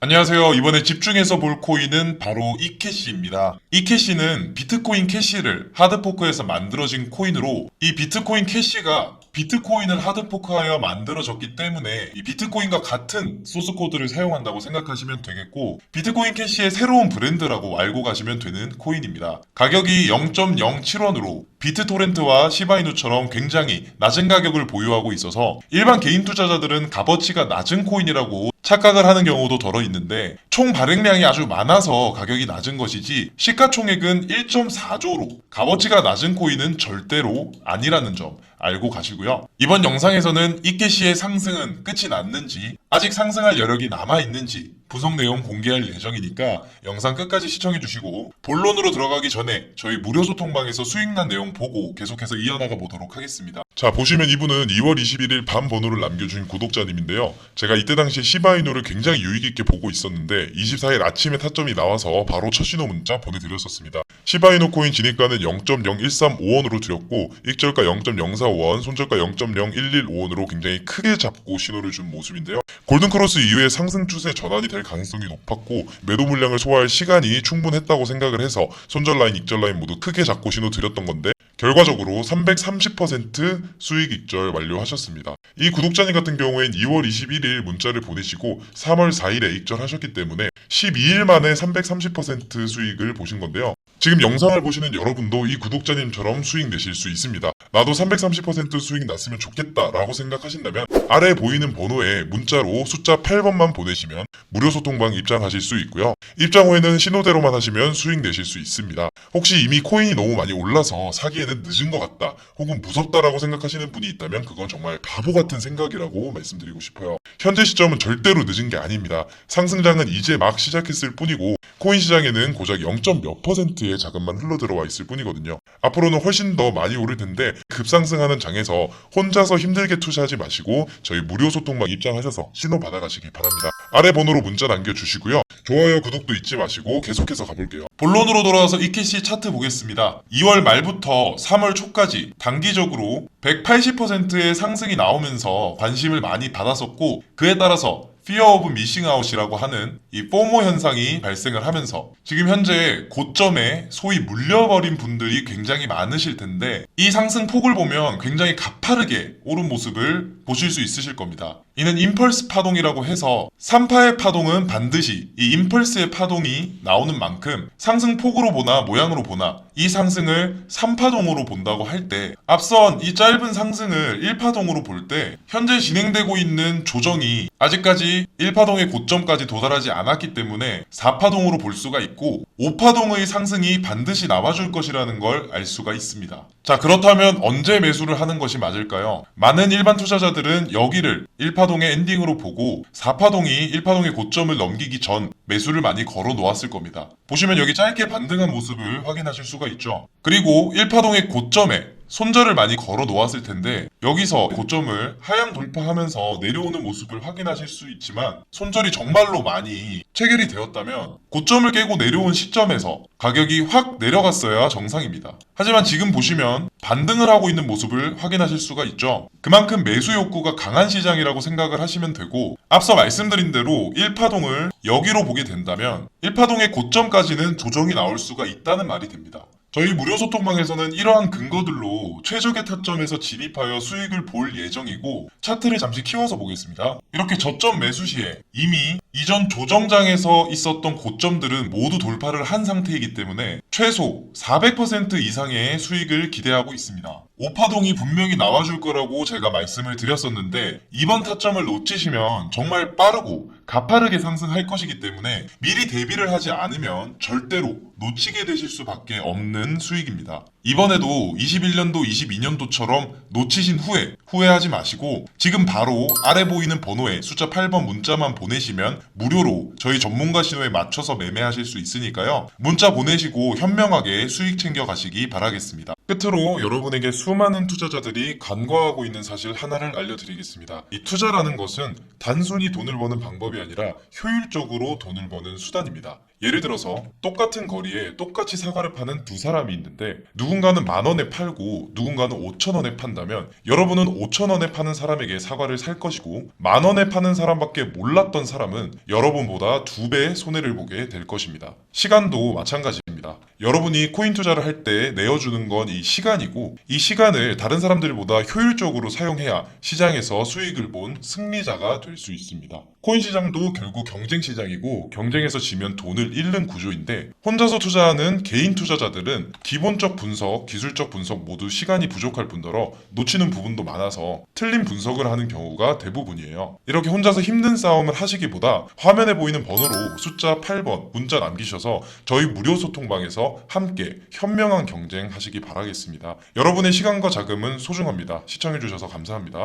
안녕하세요. 이번에 집중해서 볼 코인은 바로 이캐시입니다. 이캐시는 비트코인 캐시를 하드포크에서 만들어진 코인으로 이 비트코인 캐시가 비트코인을 하드포크하여 만들어졌기 때문에 이 비트코인과 같은 소스 코드를 사용한다고 생각하시면 되겠고 비트코인 캐시의 새로운 브랜드라고 알고 가시면 되는 코인입니다. 가격이 0.07원으로 비트토렌트와 시바이누처럼 굉장히 낮은 가격을 보유하고 있어서 일반 개인 투자자들은 값어치가 낮은 코인이라고 착각을 하는 경우도 덜어 있는데 총 발행량이 아주 많아서 가격이 낮은 것이지 시가총액은 1.4조로 값어치가 낮은 코인은 절대로 아니라는 점 알고 가시고요. 이번 영상에서는 이케시의 상승은 끝이 났는지 아직 상승할 여력이 남아 있는지 분석 내용 공개할 예정이니까 영상 끝까지 시청해 주시고 본론으로 들어가기 전에 저희 무료 소통방에서 수익난 내용 보고 계속해서 이어나가 보도록 하겠습니다. 자 보시면 이분은 2월 21일 밤 번호를 남겨주신 구독자님인데요. 제가 이때 당시에 시바이노를 굉장히 유익있게 보고 있었는데 24일 아침에 타점이 나와서 바로 첫 신호 문자 보내드렸었습니다. 시바이노 코인 진입가는 0.0135원으로 드렸고 익절가 0.045원, 손절가 0.0115원으로 굉장히 크게 잡고 신호를 준 모습인데요. 골든크로스 이후에 상승 추세 전환이 될 가능성이 높았고 매도 물량을 소화할 시간이 충분했다고 생각을 해서 손절 라인, 익절 라인 모두 크게 잡고 신호 드렸던 건데 결과적으로 330% 수익 익절 완료하셨습니다. 이 구독자님 같은 경우엔 2월 21일 문자를 보내시고 3월 4일에 익절하셨기 때문에 12일 만에 330% 수익을 보신 건데요. 지금 영상을 보시는 여러분도 이 구독자님처럼 수익 내실 수 있습니다. 나도 330% 수익 났으면 좋겠다라고 생각하신다면 아래 보이는 번호에 문자로 숫자 8번만 보내시면 무료 소통방 입장하실 수 있고요. 입장 후에는 신호대로만 하시면 수익 내실 수 있습니다. 혹시 이미 코인이 너무 많이 올라서 사기에는 늦은 것 같다 혹은 무섭다라고 생각하시는 분이 있다면 그건 정말 바보 같은 생각이라고 말씀드리고 싶어요. 현재 시점은 절대로 늦은 게 아닙니다. 상승장은 이제 막 시작했을 뿐이고 코인 시장에는 고작 0. 몇 퍼센트의 자금만 흘러 들어와 있을 뿐이거든요. 앞으로는 훨씬 더 많이 오를 텐데 급상승하는 장에서 혼자서 힘들게 투자하지 마시고 저희 무료 소통방 입장하셔서 신호 받아가시기 바랍니다. 아래 번호로 문자 남겨주시고요. 좋아요, 구독 도 잊지 마시고 계속해서 가볼게요. 본론으로 돌아와서 이케시 차트 보겠습니다. 2월 말부터 3월 초까지 단기적으로 180%의 상승이 나오면서 관심을 많이 받았었고 그에 따라서 Fear of Missing Out이라고 하는 이 포모 현상이 발생을 하면서 지금 현재 고점에 소위 물려버린 분들이 굉장히 많으실 텐데 이 상승 폭을 보면 굉장히 가파르게 오른 모습을 보실 수 있으실 겁니다. 이는 임펄스 파동이라고 해서 3파의 파동은 반드시 이 임펄스의 파동이 나오는 만큼 상승 폭으로 보나 모양으로 보나 이 상승을 3파동으로 본다고 할 때 앞선 이 짧은 상승을 1파동으로 볼 때 현재 진행되고 있는 조정이 아직까지 1파동의 고점까지 도달하지 않았기 때문에 4파동으로 볼 수가 있고 5파동의 상승이 반드시 나와줄 것이라는 걸 알 수가 있습니다. 자 그렇다면 언제 매수를 하는 것이 맞을까요? 많은 일반 투자자들은 여기를 1파동의 엔딩으로 보고 4파동이 1파동의 고점을 넘기기 전 매수를 많이 걸어 놓았을 겁니다. 보시면 여기 짧게 반등한 모습을 확인하실 수가 있죠. 그리고 1파동의 고점에 손절을 많이 걸어 놓았을 텐데 여기서 고점을 하향 돌파하면서 내려오는 모습을 확인하실 수 있지만 손절이 정말로 많이 체결이 되었다면 고점을 깨고 내려온 시점에서 가격이 확 내려갔어야 정상입니다. 하지만 지금 보시면 반등을 하고 있는 모습을 확인하실 수가 있죠. 그만큼 매수 욕구가 강한 시장이라고 생각을 하시면 되고 앞서 말씀드린 대로 1파동을 여기로 보게 된다면 1파동의 고점까지는 조정이 나올 수가 있다는 말이 됩니다. 저희 무료 소통방에서는 이러한 근거들로 최적의 타점에서 진입하여 수익을 볼 예정이고 차트를 잠시 키워서 보겠습니다. 이렇게 저점 매수 시에 이미 이전 조정장에서 있었던 고점들은 모두 돌파를 한 상태이기 때문에 최소 400% 이상의 수익을 기대하고 있습니다. 오파동이 분명히 나와줄 거라고 제가 말씀을 드렸었는데 이번 타점을 놓치시면 정말 빠르고 가파르게 상승할 것이기 때문에 미리 대비를 하지 않으면 절대로 놓치게 되실 수밖에 없는 수익입니다. 이번에도 21년도, 22년도처럼 놓치신 후에 후회하지 마시고 지금 바로 아래 보이는 번호에 숫자 8번 문자만 보내시면 무료로 저희 전문가 신호에 맞춰서 매매하실 수 있으니까요. 문자 보내시고 현명하게 수익 챙겨 가시기 바라겠습니다. 끝으로 여러분에게 수 많은 투자자들이 간과하고 있는 사실 하나를 알려드리겠습니다. 이 투자라는 것은 단순히 돈을 버는 방법이 아니라 효율적으로 돈을 버는 수단입니다. 예를 들어서 똑같은 거리에 똑같이 사과를 파는 두 사람이 있는데 누군가는 만 원에 팔고 누군가는 5천 원에 판다면 여러분은 5천 원에 파는 사람에게 사과를 살 것이고 만 원에 파는 사람밖에 몰랐던 사람은 여러분보다 두 배의 손해를 보게 될 것입니다. 시간도 마찬가지입니다. 여러분이 코인 투자를 할 때 내어주는 건 이 시간이고 이 시간을 다른 사람들보다 효율적으로 사용해야 시장에서 수익을 본 승리자가 될 수 있습니다. 코인 시장도 결국 경쟁 시장이고 경쟁에서 지면 돈을 잃는 구조인데 혼자서 투자하는 개인 투자자들은 기본적 분석, 기술적 분석 모두 시간이 부족할 뿐더러 놓치는 부분도 많아서 틀린 분석을 하는 경우가 대부분이에요. 이렇게 혼자서 힘든 싸움을 하시기보다 화면에 보이는 번호로 숫자 8번 문자 남기셔서 저희 무료 소통방에서 함께 현명한 경쟁 하시기 바라겠습니다. 여러분의 시간과 자금은 소중합니다. 시청해주셔서 감사합니다.